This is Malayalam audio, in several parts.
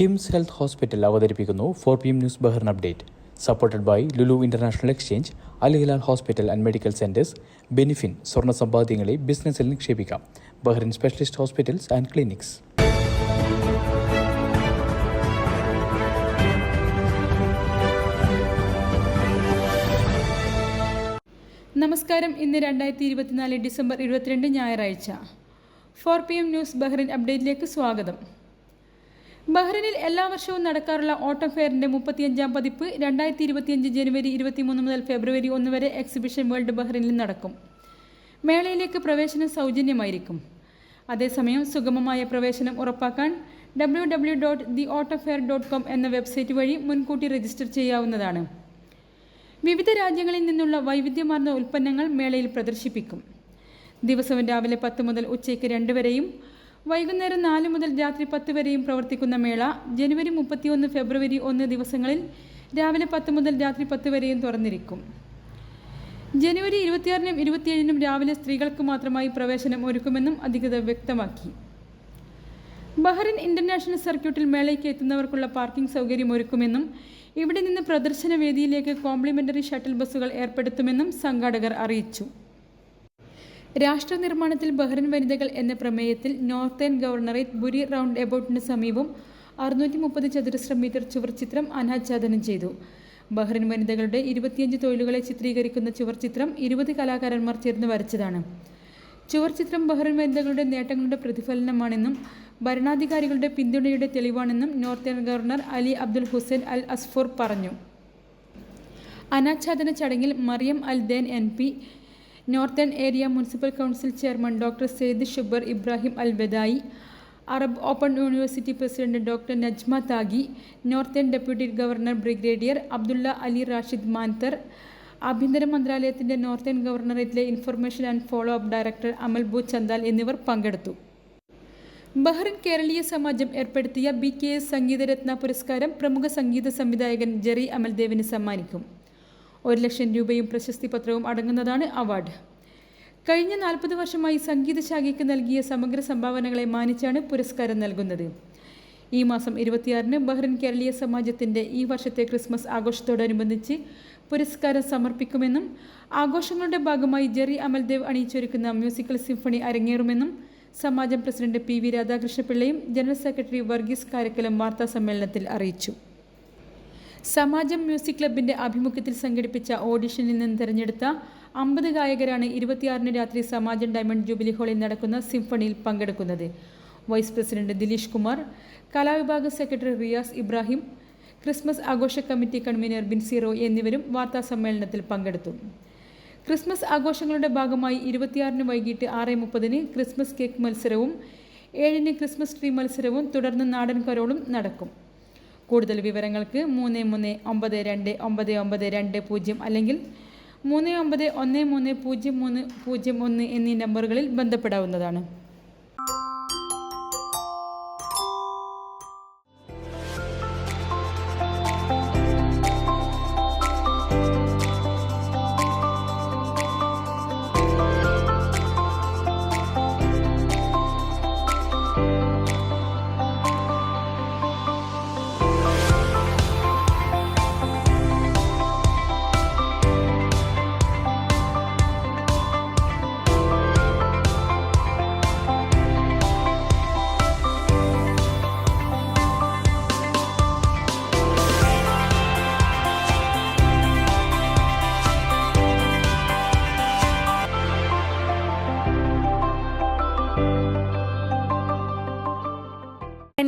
കിംസ് ഹെൽത്ത് ഹോസ്പിറ്റൽ അവതരിപ്പിക്കുന്നു four P M news Bahrain update. Supported by Lulu international exchange Alhilal hospital and medical centres ബെനിഫിൻ സ്വർണ സമ്പാദ്യങ്ങളെ ബിസിനസ്സിൽ നിക്ഷേപിക്കാം. Bahrain specialist hospitals and clinics. നമസ്കാരം. ഇന്ന് രണ്ടായിരത്തി ഇരുപത്തിനാല് ഡിസംബർ ഇരുപത്തിരണ്ട് ഞായറാഴ്ച. Four P M news Bahrain അപ്ഡേറ്റിലേക്ക് സ്വാഗതം. ബഹ്റിനിൽ എല്ലാ വർഷവും നടക്കാറുള്ള ഓട്ടം ഫെയറിന്റെ മുപ്പത്തിയഞ്ചാം പതിപ്പ് രണ്ടായിരത്തി ഇരുപത്തിയഞ്ച് ജനുവരി ഇരുപത്തിമൂന്ന് മുതൽ ഫെബ്രുവരി ഒന്ന് വരെ എക്സിബിഷൻ വേൾഡ് ബഹ്റിനിൽ നടക്കും. മേളയിലേക്ക് പ്രവേശനം സൗജന്യമായിരിക്കും. അതേസമയം സുഗമമായ പ്രവേശനം ഉറപ്പാക്കാൻ W W dot the auto fair dot com എന്ന വെബ്സൈറ്റ് വഴി മുൻകൂട്ടി രജിസ്റ്റർ ചെയ്യാവുന്നതാണ്. വിവിധ രാജ്യങ്ങളിൽ നിന്നുള്ള വൈവിധ്യമാർന്ന ഉൽപ്പന്നങ്ങൾ മേളയിൽ പ്രദർശിപ്പിക്കും. ദിവസവും രാവിലെ പത്ത് മുതൽ ഉച്ചയ്ക്ക് രണ്ട് വരെയും വൈകുന്നേരം നാല് മുതൽ രാത്രി പത്ത് വരെയും പ്രവർത്തിക്കുന്ന മേള ജനുവരി മുപ്പത്തിയൊന്ന് ഫെബ്രുവരി ഒന്ന് ദിവസങ്ങളിൽ രാവിലെ പത്ത് മുതൽ രാത്രി പത്ത് വരെയും തുറന്നിരിക്കും. ജനുവരി ഇരുപത്തിയാറിനും ഇരുപത്തിയേഴിനും രാവിലെ സ്ത്രീകൾക്ക് മാത്രമായി പ്രവേശനം ഒരുക്കുമെന്നും അധികൃതർ വ്യക്തമാക്കി. ബഹ്റിൻ ഇന്റർനാഷണൽ സർക്യൂട്ടിൽ മേളയ്ക്ക് എത്തുന്നവർക്കുള്ള പാർക്കിംഗ് സൗകര്യം ഒരുക്കുമെന്നും ഇവിടെ നിന്ന് പ്രദർശന വേദിയിലേക്ക് കോംപ്ലിമെന്ററി ഷട്ടിൽ ബസ്സുകൾ ഏർപ്പെടുത്തുമെന്നും സംഘാടകർ അറിയിച്ചു. രാഷ്ട്ര നിർമ്മാണത്തിൽ ബഹ്റിൻ വനിതകൾ എന്ന പ്രമേയത്തിൽ നോർത്തേൺ ഗവർണറേറ്റ് ബുരി റൗണ്ട് എബൌട്ടിന് സമീപം അറുന്നൂറ്റി മുപ്പത് ചതുരശ്ര മീറ്റർ ചുവർച്ചിത്രം അനാച്ഛാദനം ചെയ്തു. ബഹ്റിൻ വനിതകളുടെ ഇരുപത്തിയഞ്ച് തൊഴിലുകളെ ചിത്രീകരിക്കുന്ന ചുവർച്ചിത്രം ഇരുപത് കലാകാരന്മാർ ചേർന്ന് വരച്ചതാണ്. ചുവർച്ചിത്രം ബഹ്റിൻ വനിതകളുടെ നേട്ടങ്ങളുടെ പ്രതിഫലനമാണെന്നും ഭരണാധികാരികളുടെ പിന്തുണയുടെ തെളിവാണെന്നും northern governor Ali Abdul Hussain Al Asfoor പറഞ്ഞു. അനാച്ഛാദന ചടങ്ങിൽ Mariam Al Den N P northern area municipal council chairman doctor Saeed Shubar Ibrahim Al Badai Arab Open University president doctor Najma Taqi northern deputy governor brigadier Abdulla Ali Rashid Manthar ആഭ്യന്തര മന്ത്രാലയത്തിന്റെ northern ഗവർണറേറ്റിലെ information and follow up director Amal Bu Chandal എന്നിവർ പങ്കെടുത്തു. ബഹ്റിൻ കേരളീയ സമാജം ഏർപ്പെടുത്തിയ ബി കെ എസ് സംഗീതരത്ന പുരസ്കാരം പ്രമുഖ സംഗീത സംവിധായകൻ ജെറി അമൽദേവിന് സമ്മാനിക്കും. ഒരു ലക്ഷം രൂപയും പ്രശസ്തി പത്രവും അടങ്ങുന്നതാണ് അവാർഡ്. കഴിഞ്ഞ നാൽപ്പത് വർഷമായി സംഗീത ശാഖയ്ക്ക് നൽകിയ സമഗ്ര സംഭാവനകളെ മാനിച്ചാണ് പുരസ്കാരം നൽകുന്നത്. ഈ മാസം ഇരുപത്തിയാറിന് ബഹ്റിൻ കേരളീയ സമാജത്തിന്റെ ഈ വർഷത്തെ ക്രിസ്മസ് ആഘോഷത്തോടനുബന്ധിച്ച് പുരസ്കാരം സമർപ്പിക്കുമെന്നും ആഘോഷങ്ങളുടെ ഭാഗമായി ജെറി അമൽദേവ് അണിയിച്ചൊരുക്കുന്ന മ്യൂസിക്കൽ സിംഫണി അരങ്ങേറുമെന്നും സമാജം പ്രസിഡന്റ് പി വി രാധാകൃഷ്ണപിള്ളയും ജനറൽ സെക്രട്ടറി വർഗീസ് കാരക്കലും വാർത്താ സമ്മേളനത്തിൽ അറിയിച്ചു. സമാജം മ്യൂസിക് ക്ലബിന്റെ ആഭിമുഖ്യത്തിൽ സംഘടിപ്പിച്ച ഓഡിഷനിൽ നിന്ന് തിരഞ്ഞെടുത്ത അമ്പത് ഗായകരാണ് ഇരുപത്തിയാറിന് രാത്രി സമാജം ഡയമണ്ട് ജൂബിലി ഹാളിൽ നടക്കുന്ന സിംഫണിയിൽ പങ്കെടുക്കുന്നത്. വൈസ് പ്രസിഡന്റ് ദിലീഷ് കുമാർ കലാവിഭാഗ സെക്രട്ടറി റിയാസ് ഇബ്രാഹിം ക്രിസ്മസ് ആഘോഷ കമ്മിറ്റി കൺവീനർ ബിൻസിറോ എന്നിവരും വാർത്താ സമ്മേളനത്തിൽ പങ്കെടുത്തു. ക്രിസ്മസ് ആഘോഷങ്ങളുടെ ഭാഗമായി ഇരുപത്തിയാറിന് വൈകിട്ട് ആറ് മുപ്പതിന് ക്രിസ്മസ് കേക്ക് മത്സരവും ഏഴിന് ക്രിസ്മസ് ട്രീ മത്സരവും തുടർന്ന് നാടൻ കരോളും നടക്കും. കൂടുതൽ വിവരങ്ങൾക്ക് മൂന്ന് മൂന്ന് ഒമ്പത് രണ്ട് ഒമ്പത് ഒമ്പത് രണ്ട് പൂജ്യം അല്ലെങ്കിൽ മൂന്ന് ഒമ്പത് ഒന്ന് മൂന്ന് പൂജ്യം മൂന്ന് പൂജ്യം ഒന്ന് എന്നീ നമ്പറുകളിൽ ബന്ധപ്പെടാവുന്നതാണ്.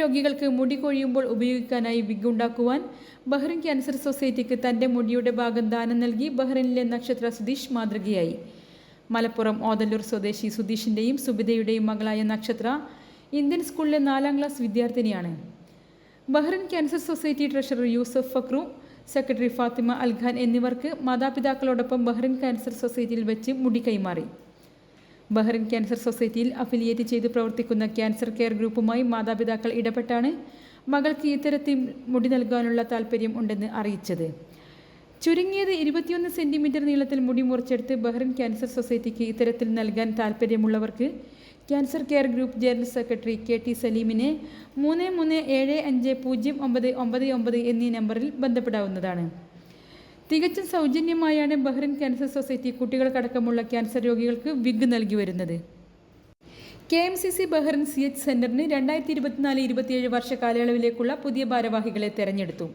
രോഗികൾക്ക് മുടി കൊഴിയുമ്പോൾ ഉപയോഗിക്കാനായി വിഗ് ഉണ്ടാക്കുവാൻ ബഹ്റിൻ ക്യാൻസർ സൊസൈറ്റിക്ക് തന്റെ മുടിയുടെ ഭാഗം ദാനം നൽകി ബഹ്റിനിലെ നക്ഷത്ര സുധീഷ് മാതൃകയായി. മലപ്പുറം ഓതല്ലൂർ സ്വദേശി സുധീഷിന്റെയും സുബിതയുടെയും മകളായ നക്ഷത്ര ഇന്ത്യൻ സ്കൂളിലെ നാലാം ക്ലാസ് വിദ്യാർത്ഥിനിയാണ്. Bahrain cancer society treasurer Yusuf Fakhro secretary Fatima Alkhan എന്നിവർക്ക് മാതാപിതാക്കളോടൊപ്പം ബഹ്റിൻ ക്യാൻസർ സൊസൈറ്റിയിൽ വെച്ച് മുടി കൈമാറി. ബഹ്റിൻ ക്യാൻസർ സൊസൈറ്റിയിൽ അഫിലിയേറ്റ് ചെയ്ത് പ്രവർത്തിക്കുന്ന ക്യാൻസർ കെയർ ഗ്രൂപ്പുമായി മാതാപിതാക്കൾ ഇടപെട്ടാണ് മകൾക്ക് ഇത്തരത്തിൽ മുടി നൽകാനുള്ള താല്പര്യം ഉണ്ടെന്ന് അറിയിച്ചത്. ചുരുങ്ങിയത് ഇരുപത്തിയൊന്ന് സെന്റിമീറ്റർ നീളത്തിൽ മുടി മുറിച്ചെടുത്ത് ബഹ്റിൻ ക്യാൻസർ സൊസൈറ്റിക്ക് ഇത്തരത്തിൽ നൽകാൻ താല്പര്യമുള്ളവർക്ക് cancer care group general secretary K T സലീമിനെ മൂന്ന് മൂന്ന് ഏഴ് അഞ്ച് പൂജ്യം ഒമ്പത് ഒമ്പത് ഒമ്പത് എന്നീ നമ്പറിൽ ബന്ധപ്പെടാവുന്നതാണ്. തികച്ചും സൗജന്യമായാണ് ബഹ്റിൻ ക്യാൻസർ സൊസൈറ്റി കുട്ടികൾക്കടക്കമുള്ള ക്യാൻസർ രോഗികൾക്ക് വിഗ് നൽകി വരുന്നത്. K M C C Bahrain C H സെന്ററിന് രണ്ടായിരത്തി ഇരുപത്തിനാല് ഇരുപത്തിയേഴ് വർഷ കാലയളവിലേക്കുള്ള പുതിയ ഭാരവാഹികളെ തെരഞ്ഞെടുത്തു.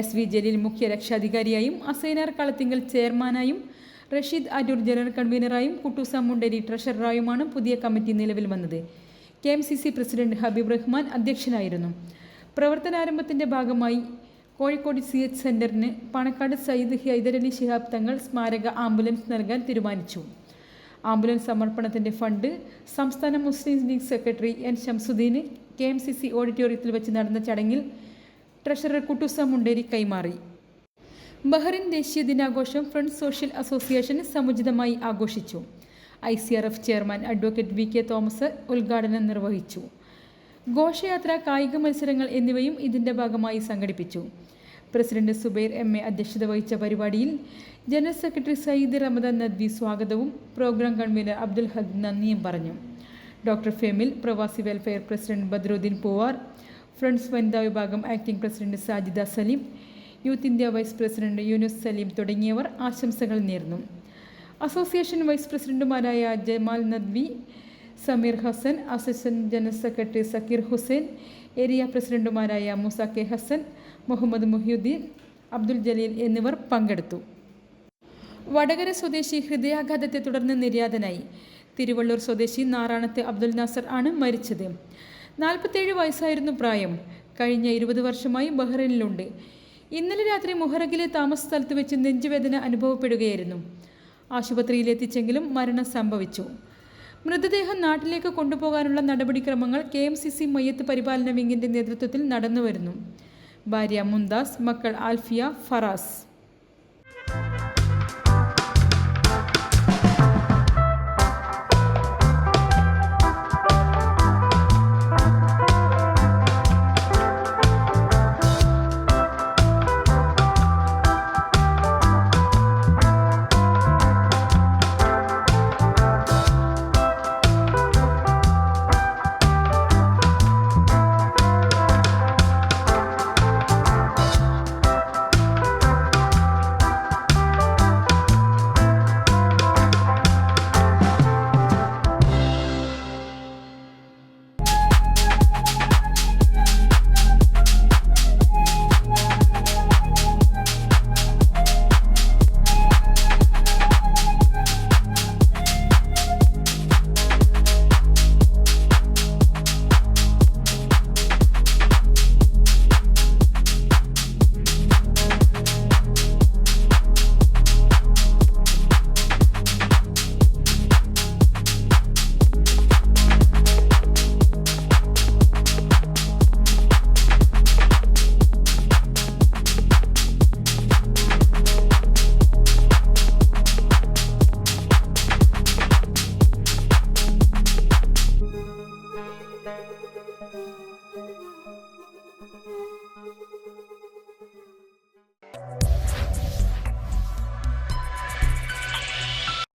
എസ് വി ജലീൽ മുഖ്യ രക്ഷാധികാരിയായും അസൈനാർ കളത്തിങ്കൽ ചെയർമാനായും റഷീദ് അരൂർ ജനറൽ കൺവീനറായും കുട്ടൂസ മുണ്ടരി ട്രഷററായുമാണ് പുതിയ കമ്മിറ്റി നിലവിൽ വന്നത്. K M C C president Habeeb Rahman അധ്യക്ഷനായിരുന്നു. പ്രവർത്തനാരംഭത്തിന്റെ ഭാഗമായി കോഴിക്കോട് സി എച്ച് സെന്ററിന് പണക്കാട് സയ്യിദ് ഹൈദരലി ശിഹാബ് തങ്ങൾ സ്മാരക ആംബുലൻസ് നൽകാൻ തീരുമാനിച്ചു. ആംബുലൻസ് സമർപ്പണത്തിന്റെ ഫണ്ട് സംസ്ഥാന മുസ്ലിം ലീഗ് സെക്രട്ടറി എൻ ഷംസുദ്ദീന് കെ എം സി സി ഓഡിറ്റോറിയത്തിൽ വെച്ച് നടന്ന ചടങ്ങിൽ ട്രഷറർ കുട്ടുസ മുണ്ടേരി കൈമാറി. ബഹ്റിൻ ദേശീയ ദിനാഘോഷം ഫ്രണ്ട് സോഷ്യൽ അസോസിയേഷൻ സമുചിതമായി ആഘോഷിച്ചു. I C R F chairman advocate V K Thomas ഉദ്ഘാടനം നിർവഹിച്ചു. ഘോഷയാത്ര കായിക മത്സരങ്ങൾ എന്നിവയും ഇതിന്റെ ഭാഗമായി സംഘടിപ്പിച്ചു. President Zubair M. എ അധ്യക്ഷത വഹിച്ച പരിപാടിയിൽ ജനറൽ സെക്രട്ടറി സയ്യിദ് റമദാൻ നദ്വി സ്വാഗതവും പ്രോഗ്രാം കൺവീനർ അബ്ദുൽ ഹദ് നന്ദിയും പറഞ്ഞു. Doctor Femil Pravasi welfare president Badruddin Poovar friends വനിതാ വിഭാഗം acting president Sajida Saleem youth India vice president Yunus Saleem തുടങ്ങിയവർ ആശംസകൾ നേർന്നു. അസോസിയേഷൻ വൈസ് പ്രസിഡന്റുമാരായ Jamal Nadvi Sameer Hasan assistant general secretary Sakkeer Hussain area പ്രസിഡന്റുമാരായ മുസ കെ ഹസൻ മുഹമ്മദ് മുഹിയുദ്ദീൻ അബ്ദുൽ ജലീൽ എന്നിവർ പങ്കെടുത്തു. വടകര സ്വദേശി ഹൃദയാഘാതത്തെ തുടർന്ന് നിര്യാതനായി. തിരുവള്ളൂർ സ്വദേശി നാറാണത്ത് അബ്ദുൽ നാസർ ആണ് മരിച്ചത്. നാൽപ്പത്തേഴ് വയസ്സായിരുന്നു പ്രായം. കഴിഞ്ഞ ഇരുപത് വർഷമായി ബഹ്റൈനിലുണ്ട്. ഇന്നലെ രാത്രി മുഹറഗിലെ താമസ സ്ഥലത്ത് വെച്ച് നെഞ്ചുവേദന അനുഭവപ്പെടുകയായിരുന്നു. ആശുപത്രിയിലെത്തിച്ചെങ്കിലും മരണം സംഭവിച്ചു. മൃതദേഹം നാട്ടിലേക്ക് കൊണ്ടുപോകാനുള്ള നടപടിക്രമങ്ങൾ കെ എം സി സി മയ്യത്ത് പരിപാലന വിങ്ങിന്റെ നേതൃത്വത്തിൽ നടന്നുവരുന്നു. ഭാര്യ മുന്താസ് മക്കൾ ആൽഫിയ ഫറാസ്.